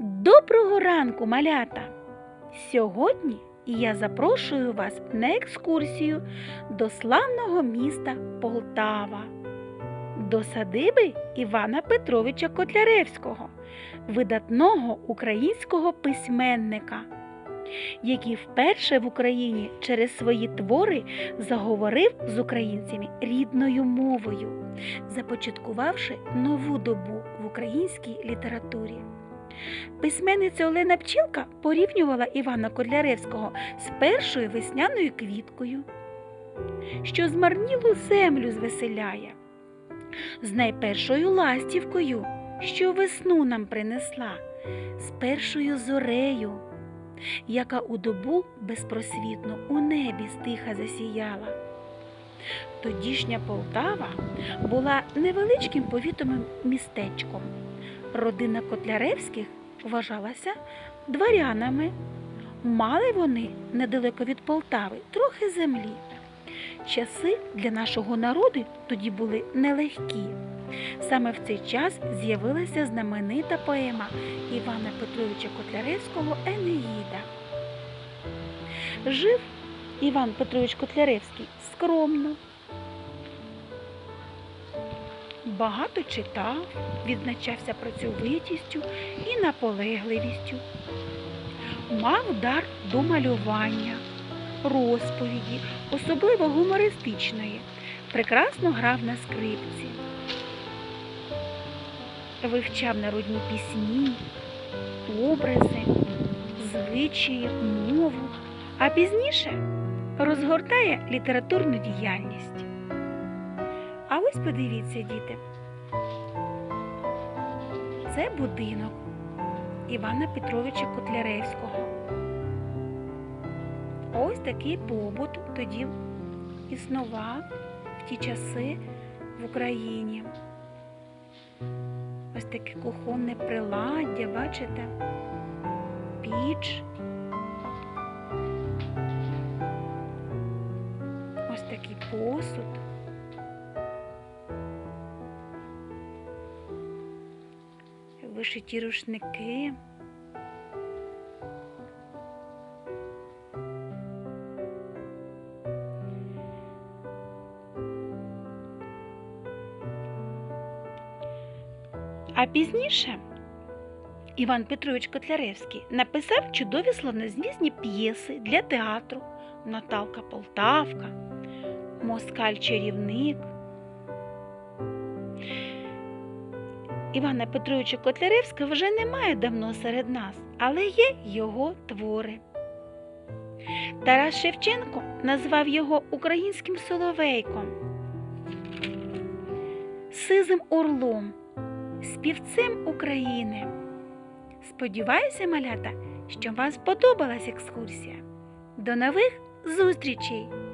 Доброго ранку, малята! Сьогодні я запрошую вас на екскурсію до славного міста Полтава, до садиби Івана Петровича Котляревського, видатного українського письменника, який вперше в Україні через свої твори заговорив з українцями рідною мовою, започаткувавши нову добу в українській літературі. Письменниця Олена Пчілка порівнювала Івана Котляревського з першою весняною квіткою, що змарнілу землю звеселяє, з найпершою ластівкою, що весну нам принесла, з першою зорею, яка у добу безпросвітно у небі стиха засіяла. Тодішня Полтава була невеличким повітовим містечком. Родина Котляревських вважалася дворянами. Мали вони недалеко від Полтави трохи землі. Часи для нашого народу тоді були нелегкі. Саме в цей час з'явилася знаменита поема Івана Петровича Котляревського Енеїда. Жив Іван Петрович Котляревський скромно, багато читав, відзначався працьовитістю і наполегливістю. Мав дар до малювання, розповіді, особливо гумористичної, прекрасно грав на скрипці, вивчав народні пісні, образи, звичаї, мову, а пізніше розгортає літературну діяльність. А ось подивіться, діти. Це будинок Івана Петровича Котляревського. Ось такий побут тоді існував в ті часи в Україні. Ось таке кухонне приладдя, бачите? Піч. Ось такий посуд. Вишиті рушники. А пізніше Іван Петрович Котляревський написав чудові славнозвісні п'єси для театру Наталка Полтавка, Москаль-чарівник. Івана Петровича Котляревського вже немає давно серед нас, але є його твори. Тарас Шевченко назвав його українським соловейком, сизим орлом, співцем України. Сподіваюся, малята, що вам сподобалась екскурсія. До нових зустрічей!